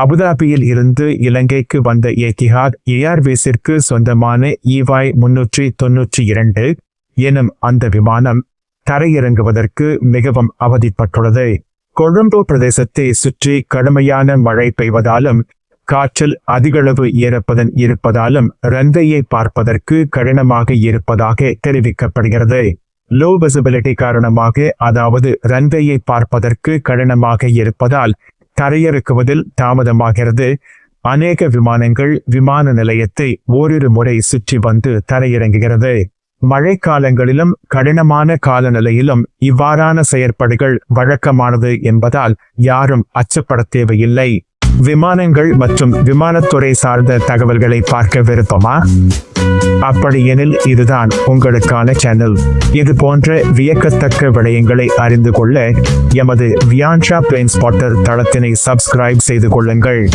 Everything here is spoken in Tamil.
அபுதாபியில் இருந்து இலங்கைக்கு வந்த ஏத்திஹாத் ஏஆர்வேஸிற்கு சொந்தமான ஈவாய் முன்னூற்றி தொன்னூற்றி இரண்டு எனும் அந்த விமானம் தரையிறங்குவதற்கு மிகவும் அவதிப்பட்டுள்ளது. கொழும்பு பிரதேசத்தை சுற்றி கடுமையான மழை பெய்வதாலும் காற்றில் அதிகளவு ஈரப்பதன் இருப்பதாலும் ரந்தையை பார்ப்பதற்கு கடினமாக இருப்பதாக தெரிவிக்கப்படுகிறது. லோ விசிபிலிட்டி காரணமாக அதாவது ரன்வேயை பார்ப்பதற்கு கடினமாக இருப்பதால் தரையிறக்குவதில் தாமதமாகிறது. அநேக விமானங்கள் விமான நிலையத்தை ஓரிரு முறை சுற்றி வந்து தரையிறங்குகிறது. மழைக்காலங்களிலும் கடினமான காலநிலையிலும் இவ்வாறான செயற்பாடுகள் வழக்கமானது என்பதால் யாரும் அச்சப்பட தேவையில்லை. விமானங்கள் மற்றும் விமானத்துறை சார்ந்த தகவல்களை பார்க்க விருப்பமா? அப்படியெனில் இதுதான் உங்களுக்கான சேனல் இது போன்ற வியக்கத்தக்க விடயங்களை அறிந்து கொள்ள எமது வியான்ஷா பிளேன் ஸ்பாட்டர் தளத்தினை சப்ஸ்கிரைப் செய்து கொள்ளுங்கள்.